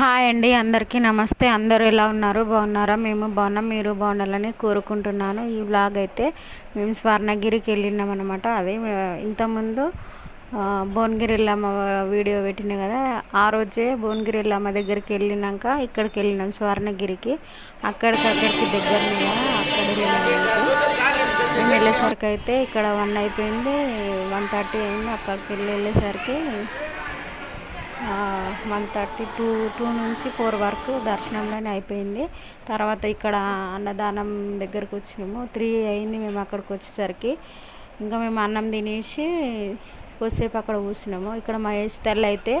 Hi అండి అందరికీ నమస్తే. అందరూ ఎలా ఉన్నారు? బాగున్నారా? మేము బాగున్నాం. మీరు బాగుండాలని కోరుకుంటున్నాను. ఈ వ్లాగ్ అయితే మేము స్వర్ణగిరికి వెళ్ళినాం అనమాట అదే ఇంతకుముందు భువనగిరి వెళ్ళామ వీడియో పెట్టిన కదా ఆ రోజే భువనగిరి వెళ్ళామ దగ్గరికి వెళ్ళినాక ఇక్కడికి వెళ్ళినాం స్వర్ణగిరికి. అక్కడికి అక్కడికి దగ్గరనే కదా అక్కడ మేము వెళ్ళేసరికి అయితే ఇక్కడ వన్ అయిపోయింది వన్ థర్టీ అయింది. అక్కడికి వెళ్ళి వెళ్ళేసరికి వన్ థర్టీ టూ టూ నుంచి ఫోర్ వరకు దర్శనంలోనే అయిపోయింది. తర్వాత ఇక్కడ అన్నదానం దగ్గరకు వచ్చినాము. త్రీ అయింది మేము అక్కడికి వచ్చేసరికి. ఇంకా మేము అన్నం తినేసి కొద్దిసేపు అక్కడ కూర్చున్నాము. ఇక్కడ మహేష్ తల్లి అయితే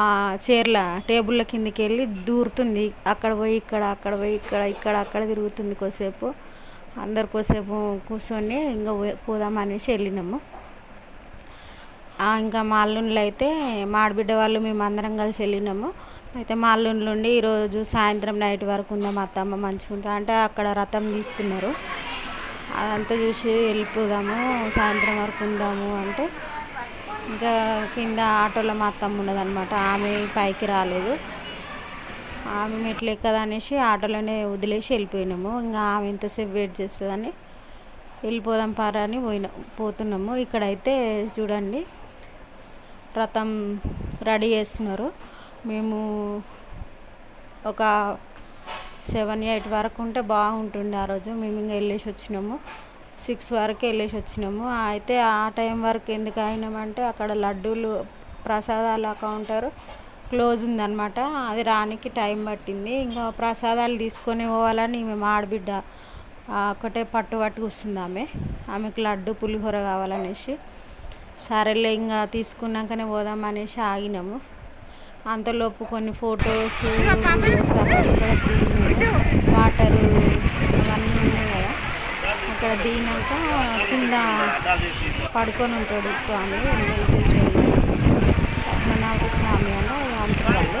ఆ చీరల టేబుల్ల కిందికి వెళ్ళి దూరుతుంది. అక్కడ పోయి ఇక్కడ అక్కడ పోయి ఇక్కడ ఇక్కడ అక్కడ తిరుగుతుంది కొద్దిసేపు. అందరు కొద్దిసేపు కూర్చొని ఇంకా పోదాం అనేసి వెళ్ళినాము. ఇంకా మా అల్లుండ్లు అయితే మా ఆడబిడ్డ వాళ్ళు మేము అందరం కలిసి వెళ్ళినాము. అయితే మా అల్లుండ్లు ఉండి ఈరోజు సాయంత్రం నైట్ వరకు ఉందాం అత్తమ్మ మంచిగా ఉందా అంటే అక్కడ రథం తీస్తున్నారు అదంతా చూసి వెళ్ళిపోదాము సాయంత్రం వరకు ఉందాము అంటే. ఇంకా కింద ఆటోలో మా అత్తమ్మ ఉన్నదనమాట ఆమె పైకి రాలేదు. ఆమె మెట్లు ఎక్కదనేసి ఆటోలోనే వదిలేసి వెళ్ళిపోయినాము. ఇంకా ఆమె ఎంతసేపు వెయిట్ చేస్తుందని వెళ్ళిపోదాం పారా అని పోయినా పోతున్నాము. ఇక్కడైతే చూడండి. రథం రెడీ చేస్తున్నారు. మేము ఒక సెవెన్ ఎయిట్ వరకు ఉంటే బాగుంటుండే ఆ రోజు. మేము ఇంకా వెళ్ళేసి వచ్చినాము. సిక్స్ వరకు వెళ్ళేసి వచ్చినాము. అయితే ఆ టైం వరకు ఎందుకు అయినామంటే అక్కడ లడ్డూలు ప్రసాదాల కౌంటర్ క్లోజ్ ఉందన్నమాట. అది రానికి టైం పట్టింది. ఇంకా ప్రసాదాలు తీసుకొని పోవాలని మేము ఆడబిడ్డ ఒకటే పట్టు పట్టు కూర్చుంది ఆమె. ఆమెకు లడ్డు పులిహోర కావాలనేసి. సరేలే ఇంకా తీసుకున్నాకనే పోదాం అనేసి ఆగినాము. అంతలోపు కొన్ని ఫొటోస్ వీడియోస్ అక్కడ వాటరు అవన్నీ ఉన్నాయి కదా. అక్కడ దిగినాక కింద పడుకొని ఉంటాడు స్వామి వెంకటేశ్వరుడు. పద్మనాభ స్వామి అని అంటున్నాడు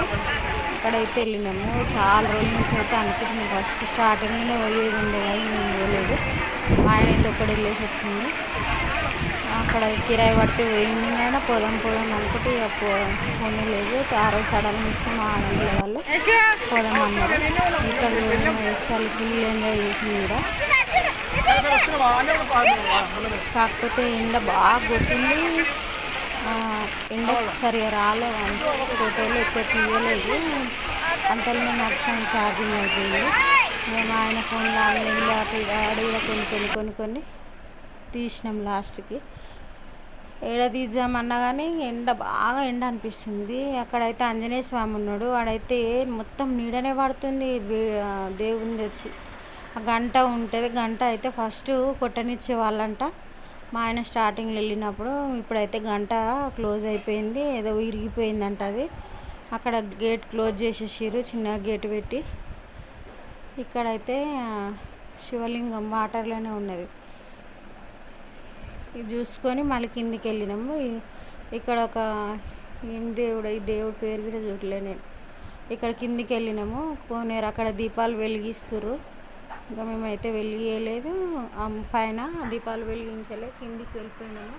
అక్కడైతే వెళ్ళినాము. చాలా రోజుల నుంచి అయితే అనుకుంటున్నాం. ఫస్ట్ స్టార్టింగ్లో పోయేది ఉండేది కానీ మేము పోలేదు ఆయన అయితే ఒక్కడ వెళ్ళేసి వచ్చింది అక్కడ కిరాయి పట్టి పోయింది అయినా పొలం పొలం అనుకుంటే ఇక పో లేదు. ఆ రోజు సడన్ నుంచి మా ఆనంద్ వాళ్ళు పొలం అన్నారు. ఇక్కడ వేస్తారు ఫుల్ ఎంజాయ్ చేసింది కూడా. కాకపోతే ఎండ బాగా కొట్టింది. ఎండ సరిగా రాలేదు ఫోటోలు ఎక్కువ తీయలేదు. అంతలో నాకు ఫోన్ ఛార్జింగ్ అయిపోయింది. మేము ఆయన ఫోన్లో ఆన్లైన్లో అటు ఇటు కొన్ని కొన్ని కొన్ని కొన్ని తీసినాం లాస్ట్కి. ఏడ తీద్దామన్నా కానీ ఎండ బాగా ఎండ అనిపిస్తుంది. అక్కడైతే ఆంజనేయ స్వామి ఉన్నాడు. వాడైతే మొత్తం నీడనే పడుతుంది. వే- వచ్చి ఆ గంట ఉంటుంది. గంట అయితే ఫస్ట్ కొట్టనిచ్చే వాళ్ళంట. మా ఆయన స్టార్టింగ్లో వెళ్ళినప్పుడు ఇప్పుడైతే గంట క్లోజ్ అయిపోయింది. ఏదో విరిగిపోయిందంట అది. అక్కడ గేట్ క్లోజ్ చేసేసారు చిన్న గేట్ పెట్టి. ఇక్కడైతే శివలింగం వాటర్లోనే ఉన్నది. ఇది చూసుకొని మళ్ళీ కిందికి వెళ్ళినాము. ఇక్కడ ఒక ఏం దేవుడు ఈ దేవుడి పేరు కూడా చూడలే నేను. ఇక్కడ కిందికి వెళ్ళినాము. కోనేరు అక్కడ దీపాలు వెలిగిస్తుర్రు. ఇంకా మేమైతే వెలిగియలేదు. పైన దీపాలు వెలిగించలే కిందికి వెళ్ళిపోయినాము.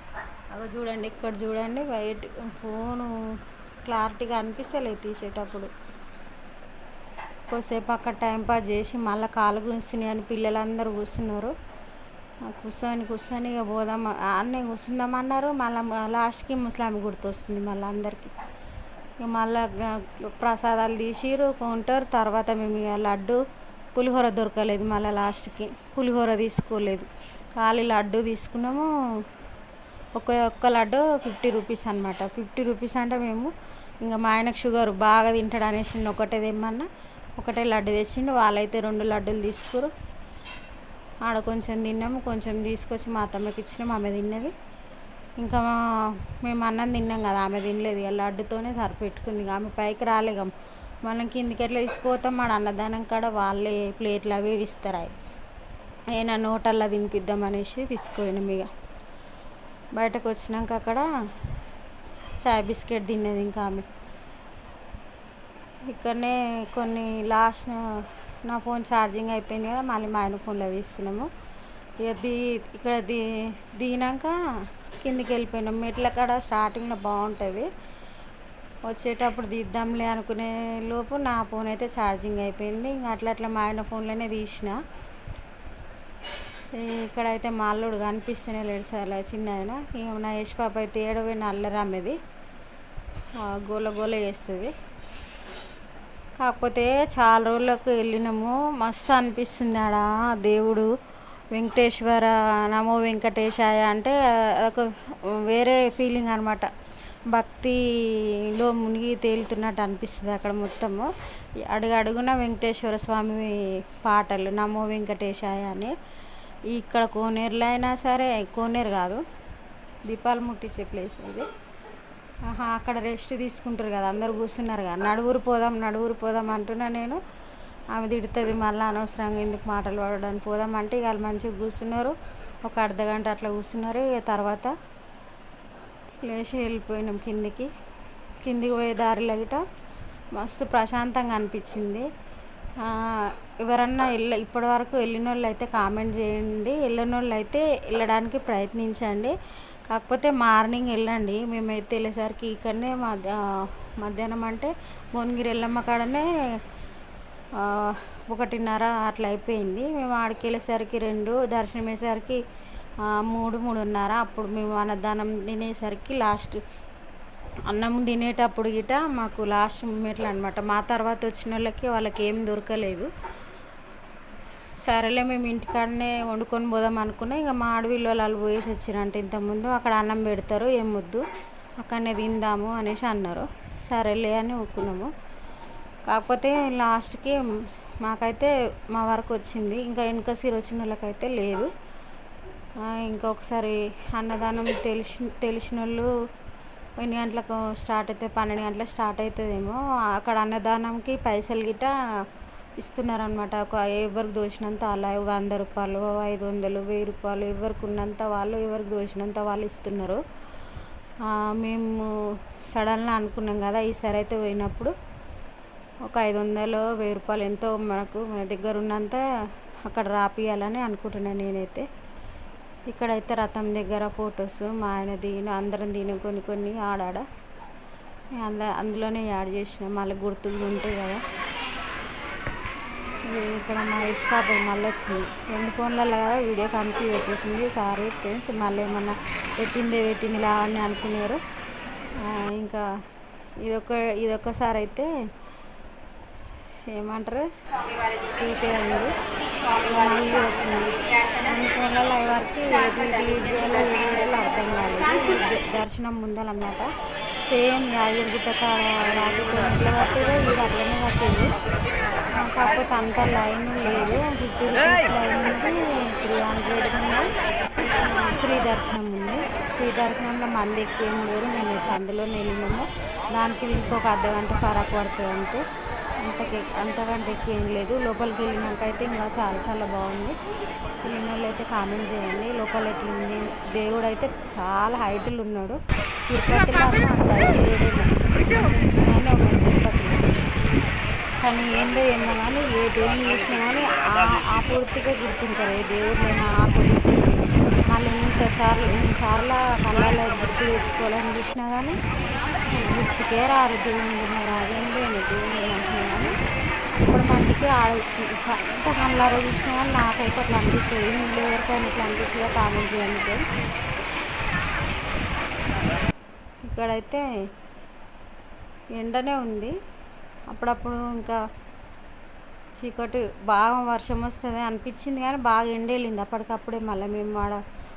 అక్కడ చూడండి ఇక్కడ చూడండి వైట్ ఫోను క్లారిటీగా అనిపిస్తలేదు తీసేటప్పుడు. కొద్దిసేపు అక్కడ టైం పాస్ చేసి మళ్ళీ కాలు కూర్చుని అని పిల్లలందరూ కూర్చున్నారు. కూర్చొని కూర్చొని ఇక పోదాం. అన్నీ కూర్చుందామన్నారు. మళ్ళీ లాస్ట్కి ముసలామి గుర్తొస్తుంది మళ్ళీ అందరికీ. ఇక మళ్ళీ ప్రసాదాలు తీసిరు కొంటారు. తర్వాత మేము ఇక లడ్డు పులిహోర దొరకలేదు మళ్ళీ లాస్ట్కి. పులిహోర తీసుకోలేదు. ఖాళీ లడ్డు తీసుకున్నాము. ఒక ఒక్క లడ్డు ఫిఫ్టీ రూపీస్ అనమాట ఫిఫ్టీ రూపీస్ అంటే మేము ఇంకా మా ఆయనకు షుగర్ బాగా తింటాడు అనేసి ఒకటే తెమ్మన్నా. ఒకటే లడ్డు తెచ్చిండు. వాళ్ళైతే రెండు లడ్డులు తీసుకురు ఆడ కొంచెం తిన్నాము కొంచెం తీసుకొచ్చి మా అత్తమ్మకి ఇచ్చినాము ఆమె తిన్నది. ఇంకా మేము అన్నం తిన్నాం కదా ఆమె తినలేదు. ఇక లడ్డుతోనే సరిపెట్టుకుంది. ఇక ఆమె పైకి రాలేక మనం కిందికి ఎట్లా తీసుకుపోతాం? మన అన్నదానం కాడ వాళ్ళే ప్లేట్లు అవి ఇస్తారాయి. ఇస్తారు అవి నోటల్లా తినిపిద్దాం అనేసి తీసుకుపోయినాం ఇక. బయటకు వచ్చినాక అక్కడ చాయ్ బిస్కెట్ తిన్నది ఇంకా ఆమె. ఇక్కడనే కొన్ని లాస్ట్ నా ఫోన్ ఛార్జింగ్ అయిపోయింది కదా మళ్ళీ మా ఆయన ఫోన్లో తీస్తున్నాము. ఇక దీ ఇక్కడ దీ దిగినాక కిందికి వెళ్ళిపోయినాం. మెట్ల కాడ స్టార్టింగ్లో బాగుంటుంది. వచ్చేటప్పుడు దిద్దాంలే అనుకునే లోపు నా ఫోన్ అయితే ఛార్జింగ్ అయిపోయింది. ఇంకా అట్లా అట్లా మా ఆయన ఫోన్లోనే తీసిన. ఇక్కడైతే మా అల్లుడు కనిపిస్తూనే లేడు సార్ చిన్న ఆయన. నా యశ్ పాప అయితే ఏడవైన అల్లరామెది గోల గోల చేస్తుంది. కాకపోతే చాలా రోజులకు వెళ్ళినాము. మస్తు అనిపిస్తుంది ఆడ దేవుడు. వెంకటేశ్వర నమో వెంకటేశాయ అంటే ఒక వేరే ఫీలింగ్ అనమాట భక్తిలో మునిగి తేలుతున్నట్టు అనిపిస్తుంది అక్కడ మొత్తము. అడుగు అడుగున వెంకటేశ్వర స్వామి పాటలు నమో వెంకటేశాయ అని. ఇక్కడ కోనేరులో అయినా సరే కోనేరు కాదు దీపాలు ముట్టించే ప్లేస్ ఇది. ఆహా అక్కడ రెస్ట్ తీసుకుంటారు కదా అందరు కూర్చున్నారు కదా. నడువురు పోదాం నడువురు పోదాం అంటున్నా నేను. ఆమె తిడుతుంది మళ్ళీ అనవసరంగా ఎందుకు మాటలు పడడానికి పోదాం అంటే ఇక వాళ్ళు మంచిగా కూర్చున్నారు. ఒక అర్ధ గంట అట్లా కూర్చున్నారు. ఇక తర్వాత లేచి వెళ్ళిపోయినాం కిందికి. కిందికి పోయే దారిలో గిట మస్తు ప్రశాంతంగా అనిపించింది. ఎవరన్నా వెళ్ళ ఇప్పటి వరకు వెళ్ళిన వాళ్ళు అయితే కామెంట్ చేయండి. వెళ్ళిన వాళ్ళు అయితే వెళ్ళడానికి ప్రయత్నించండి. కాకపోతే మార్నింగ్ వెళ్ళండి. మేమైతే వెళ్ళేసరికి ఇక్కడనే మధ్య మధ్యాహ్నం అంటే భువనగిరి ఎల్లమ్మ కాడనే ఒకటిన్నర అట్లా అయిపోయింది. మేము ఆడికి వెళ్ళేసరికి రెండు దర్శనం అయ్యేసరికి మూడు మూడున్నర. అప్పుడు మేము అన్నదానం తినేసరికి లాస్ట్ అన్నం తినేటప్పుడు గిట మాకు లాస్ట్ మూమెంట్లు అనమాట మా తర్వాత వచ్చిన వాళ్ళకి వాళ్ళకి ఏం దొరకలేదు. సరేలే మేము ఇంటికాడనే వండుకొని పోదాం అనుకున్నా. ఇక మా అడవిలో వాళ్ళు పోయేసి వచ్చిరంటే ఇంతకుముందు. అక్కడ అన్నం పెడతారు ఏం ముద్దు అక్కడనే తిందాము అనేసి అన్నారు. సరేలే అని ఒప్పుకున్నాము కాకపోతే లాస్ట్కి మాకైతే మా వరకు వచ్చింది. ఇంకా వెనుక సీర వచ్చిన వాళ్ళకైతే లేదు. ఇంకొకసారి అన్నదానం తెలిసి తెలిసిన వాళ్ళు ఎన్ని గంటలకు స్టార్ట్ అయితే పన్నెండు గంటలకు స్టార్ట్ అవుతుందేమో. అక్కడ అన్నదానంకి పైసలు గిట్ట ఇస్తున్నారనమాట ఒక ఎవరికి దోచినంత అలా వంద రూపాయలు ఐదు వందలు వెయ్యి రూపాయలు ఎవరికి ఉన్నంత వాళ్ళు ఎవరికి దోచినంత వాళ్ళు ఇస్తున్నారు. మేము సడన్గా అనుకున్నాం కదా ఈసారి అయితే పోయినప్పుడు ఒక ఐదు వందలు వెయ్యి రూపాయలు ఎంతో మనకు మన దగ్గర ఉన్నంత అక్కడ రాపియాలని అనుకుంటున్నాను నేనైతే. ఇక్కడైతే రథం దగ్గర ఫొటోస్ మా ఆయన దిగిన అందరం దిగిన కొన్ని కొన్ని ఆడాడ. అంద అందులోనే యాడ్ చేసిన. మళ్ళీ గుర్తులు ఉంటాయి కదా. ఇక్కడ మా పాప మళ్ళీ వచ్చింది. రెండు ఫోన్లలో కదా వీడియో కన్ఫ్యూజ్ వచ్చేసింది. సారీ ఫ్రెండ్స్ మళ్ళీ ఏమన్నా పెట్టిందే పెట్టింది లావని అనుకున్నారు. ఇంకా ఇదొక ఇదొక్కసారి అయితే ఏమంటారు? చూసేయండి మళ్ళీ వచ్చింది. రెండు ఫోన్లలో వరకు ఏది డిలీట్ చేయాలో ఏది చేయాలో అర్థం కాలేదు. దర్శనం ముందలన్నమాట. సేమ్ యాదగిరిగుట్ట కాడ రాత్రి ఎట్లా కట్టారో ఇది అట్లనే కట్టింది కాకపోతే అంత లైన్ లేదు. ఫిఫ్టీ రూపీస్ లైన్ ఉంది. త్రీ హండ్రెడ్ ఉంది ఫ్రీ దర్శనం ఉంది. ఫ్రీ దర్శనంలో మంది ఎక్కువ ఏం లేరు. మేము అందులో వెళ్ళినాము దానికి ఇంకొక అర్ధ గంట పడుతుంది అంతే. అంతకి అంతకంటే ఎక్కువ ఏం లేదు. లోపలికి వెళ్ళినాక అయితే ఇంకా చాలా చాలా బాగుంది. వెళ్ళిన వాళ్ళు అయితే కామెంట్ చేయండి. లోపల ఎట్లుంది? దేవుడు అయితే చాలా హైట్లు ఉన్నాడు. తిరుపతిలో అంత హైట్ లేడేమో కానీ ఏందో ఏమో కానీ ఏ దేవుని చూసినా కానీ ఆ పూర్తిగా గుర్తుంటారు ఏ దేవుడినైనా ఆ కొద్దిసేపు మళ్ళీ ఇంతసార్లు ఎన్నిసార్లు కళ్ళలో గుర్తు తెచ్చుకోవాలని చూసినా కానీ గుర్తుకే రారు దేవుడు రాజేం లేని దేవుడు అంటున్నా కానీ ఇప్పుడు మందికి అంత కళ్ళారో చూసినా కానీ నాకైతే అట్లా అనిపిస్తుంది. మీరు ఎవరికైనా ఇట్లా అనిపిస్తుందో కామెంట్ చేయండి ఇక్కడైతే ఎండనే ఉంది. అప్పుడప్పుడు ఇంకా చీకటి బాగా వర్షం వస్తుంది అనిపించింది కానీ బాగా ఎండేళ్ళింది అప్పటికప్పుడే మళ్ళీ మేము ఆడ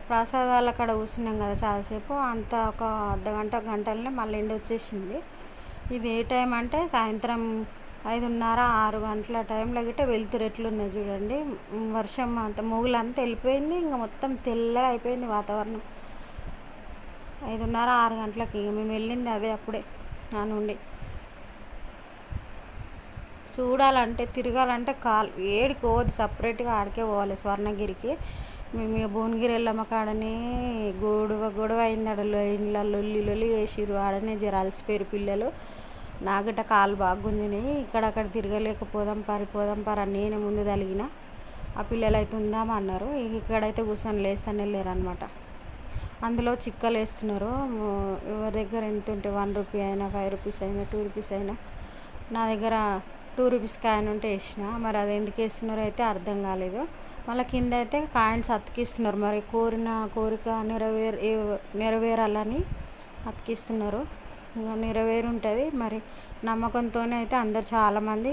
ప్రసాదాలు అక్కడ కూర్చున్నాం కదా చాలాసేపు. అంత ఒక అర్ధ గంట గంటలనే మళ్ళీ ఎండ వచ్చేసింది. ఇది ఏ టైం అంటే సాయంత్రం ఐదున్నర ఆరు గంటల టైంలో గిట్ట వెళ్తురు ఎట్లున్నాయి చూడండి. వర్షం అంత మొగులంతా వెళ్ళిపోయింది. ఇంకా మొత్తం తెల్లగా అయిపోయింది వాతావరణం. ఐదున్నర ఆరు గంటలకి మేము వెళ్ళింది అదే అప్పుడే నా నుండి. చూడాలంటే తిరగాలంటే కాలు ఏడికి పోవద్దు సపరేట్గా ఆడికే పోవాలి స్వర్ణగిరికి. మేము భువనగిరి వెళ్ళమ్మ కాడనే గొడవ గొడవ అయింది ఆడ ఇండ్ల లొల్లి లొల్లి వేసిరు ఆడనే జర అలసిపోయారు పిల్లలు. నాగట కాలు బాగుందినాయి ఇక్కడక్కడ తిరగలేకపోదాం పారిపోదాం పార నేనే ముందు తలిగిన. ఆ పిల్లలు అయితే ఉందామన్నారు ఇక్కడైతే కూర్చొని లేస్తానే లేరు అనమాట అందులో చిక్కలు వేస్తున్నారు ఎవరి దగ్గర ఎంత ఉంటే వన్ రూపీ అయినా ఫైవ్ రూపీస్ అయినా టూ రూపీస్ అయినా నా దగ్గర టూ రూపీస్ కాయిన్ ఉంటే వేసిన మరి అది ఎందుకు వేస్తున్నారో అయితే అర్థం కాలేదు. మళ్ళీ కింద అయితే కాయిన్స్ అతికిస్తున్నారు. మరి కోరిన కోరిక నెరవేర్ నెరవేరాలని అతికిస్తున్నారు. ఇంకా నెరవేరు ఉంటుంది మరి నమ్మకంతోనే అయితే అందరు చాలామంది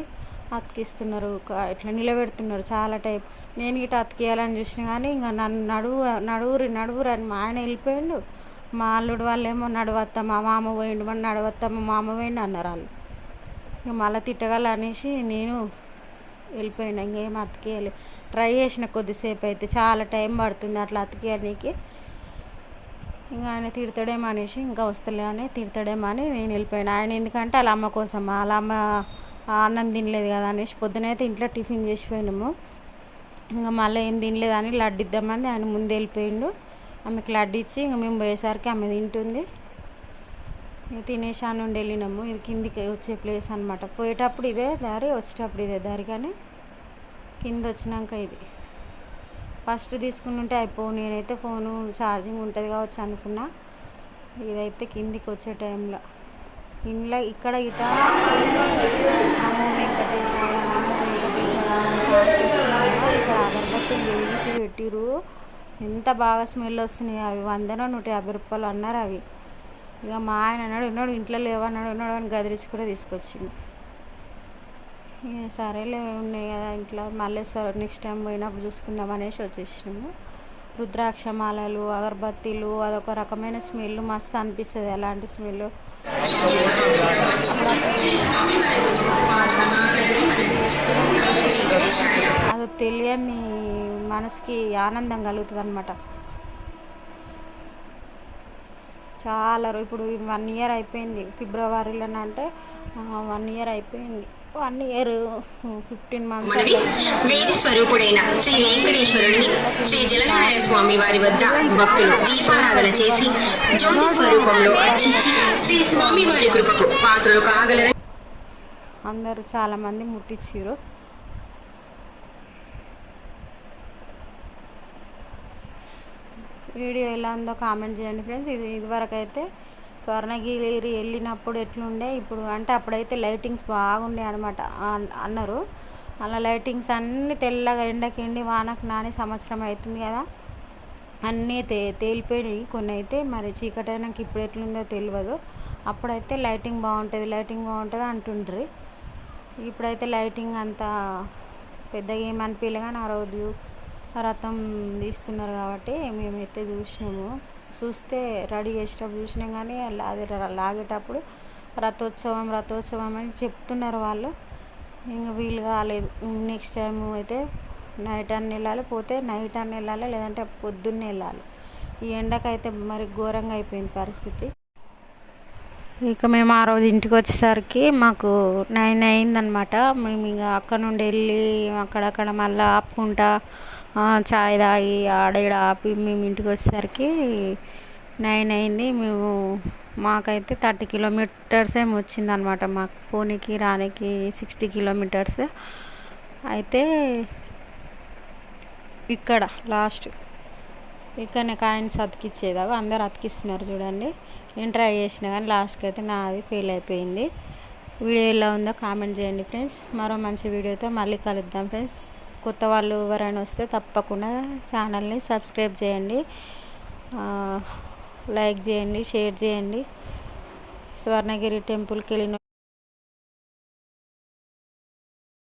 అతికిస్తున్నారు. ఇట్లా నిలబెడుతున్నారు చాలా టైం. నేను ఇట్లా అతికేయాలని చూసిన కానీ ఇంకా నన్ను నడువు నడువురి నడువురు అని మా ఆయన వెళ్ళిపోయిండు. మా అల్లుడు వాళ్ళు ఏమో నడవత్త మా మామ పోయిండు మన నడవత్త మా మామ పోయిండు అన్నారు వాళ్ళు. ఇక మళ్ళీ తిట్టగల అనేసి నేను వెళ్ళిపోయినా. ఇంకేం అతికేయాలి. ట్రై చేసిన కొద్దిసేపు అయితే చాలా టైం పడుతుంది అట్లా అతికేయడానికి. ఇంకా ఆయన తిడతాడేమో అనేసి ఇంకా వస్తలే అని తిడతాడేమో అని నేను వెళ్ళిపోయాను. ఆయన ఎందుకంటే వాళ్ళ అమ్మ కోసం వాళ్ళ అమ్మ అన్నం తినలేదు కదా అనేసి పొద్దునైతే ఇంట్లో టిఫిన్ చేసిపోయినాము ఇంకా మళ్ళీ ఏం తినలేదు అని లడ్డు ఇద్దామని ఆయన ముందు వెళ్ళిపోయిండు. ఆమెకి లడ్డు ఇచ్చి ఇంకా మేము పోయేసరికి ఆమె తింటుంది. తినేసి నుండి వెళ్ళినాము. ఇది కిందికి వచ్చే ప్లేస్ అనమాట పోయేటప్పుడు ఇదే దారి వచ్చేటప్పుడు ఇదే దారి కానీ కింద వచ్చినాక ఇది. ఫస్ట్ తీసుకుని ఉంటే అయిపో నేనైతే ఫోను ఛార్జింగ్ ఉంటుంది కావచ్చు అనుకున్నా. ఇదైతే కిందికి వచ్చే టైంలో. ఇంట్లో ఇక్కడ ఇట నమో ఇక్కడ అగరబత్తులు వేయించి పెట్టిరు ఎంత బాగా స్మెల్ వస్తున్నాయి అవి. వందన నూట యాభై రూపాయలు అన్నారు అవి. ఇక మా ఆయన అన్నాడు ఉన్నాడు ఇంట్లో లేవన్నాడు ఉన్నాడు అని గదిరించి కూడా తీసుకొచ్చిండు. ఇక సరేలే ఉన్నాయి కదా ఇంట్లో మళ్ళీ సరే నెక్స్ట్ టైం పోయినప్పుడు చూసుకుందాం అనేసి వచ్చేసినాము. రుద్రాక్ష మాలలు అగరబత్తీలు అదొక రకమైన స్మెల్ మస్తు అనిపిస్తుంది అలాంటి స్మెల్. అది తెలియని మనసుకి ఆనందం కలుగుతుంది అనమాట చాలా ఇప్పుడు వన్ ఇయర్ అయిపోయింది ఫిబ్రవరిలో అంటే వన్ ఇయర్ అయిపోయింది. వన్ ఇయర్ ఫిఫ్టీన్ మంత్స్ వేది స్వరూపుడైన శ్రీ వెంకటేశ్వరుడిని శ్రీ జలనారాయణ స్వామి వారి వద్ద భక్తులు దీపారాధన చేసి జ్యోతి స్వరూపంలో అర్చించి శ్రీ స్వామి వారి కృపకు పాత్రలు కాగలరని అందరూ చాలామంది ముట్టించారు వీడియో ఎలా ఉందో కామెంట్ చేయండి ఫ్రెండ్స్. ఇది ఇదివరకు అయితే స్వర్ణగిరి వెళ్ళినప్పుడు ఎట్లుండే ఇప్పుడు అంటే అప్పుడైతే లైటింగ్స్ బాగుండే అనమాట అన్నారు. అలా లైటింగ్స్ అన్నీ తెల్లగా ఎండకి ఎండి వానకు నాని సంవత్సరం అవుతుంది కదా. అన్నీ తే తేలిపోయినాయి. కొన్ని అయితే మరి చీకటి ఇప్పుడు ఎట్లుందో తెలియదు అప్పుడైతే లైటింగ్ బాగుంటుంది లైటింగ్ బాగుంటుంది అంటుండ్రి. ఇప్పుడైతే లైటింగ్ అంత పెద్దగా ఏమనిపించలే కానీ ఆ రోజు రథం తీస్తున్నారు కాబట్టి మేమైతే చూసినాము. చూస్తే రెడీ చేసేటప్పుడు చూసినాం కానీ అది లాగేటప్పుడు రథోత్సవం రథోత్సవం అని చెప్తున్నారు వాళ్ళు. ఇంకా వీలు కాలేదు. నెక్స్ట్ టైం అయితే నైట్ అన్న వెళ్ళాలి పోతే నైట్ అన్న వెళ్ళాలి లేదంటే పొద్దున్నే వెళ్ళాలి. ఈ ఎండకైతే మరి ఘోరంగా అయిపోయింది పరిస్థితి. ఇక మేము ఆ రోజు ఇంటికి వచ్చేసరికి మాకు నైన్ అయిందనమాట మేము ఇక అక్కడ నుండి వెళ్ళి అక్కడక్కడ మళ్ళీ ఆపుకుంటా చాయ్ తాగి ఆడ ఈడ ఆపి మేము ఇంటికి వచ్చేసరికి నైన్ అయింది. మేము మాకైతే థర్టీ కిలోమీటర్స్ ఏమి వచ్చిందనమాట మాకు. పోనీకి రానికి సిక్స్టీ కిలోమీటర్స్. అయితే ఇక్కడ లాస్ట్ ఇక్కడనే కాయిన్స్ అతికిచ్చేదాకా అందరు అతికిస్తున్నారు చూడండి. నేను ట్రై చేసిన కానీ లాస్ట్కి అయితే నాది ఫెయిల్ అయిపోయింది. వీడియో ఎలా ఉందో కామెంట్ చేయండి ఫ్రెండ్స్. మరో మంచి వీడియోతో మళ్ళీ కలుద్దాం ఫ్రెండ్స్. కొత్త వాళ్ళు ఎవరైనా వస్తే తప్పకుండా ఛానల్ని సబ్స్క్రైబ్ చేయండి. లైక్ చేయండి షేర్ చేయండి. స్వర్ణగిరి టెంపుల్కి వెళ్ళిన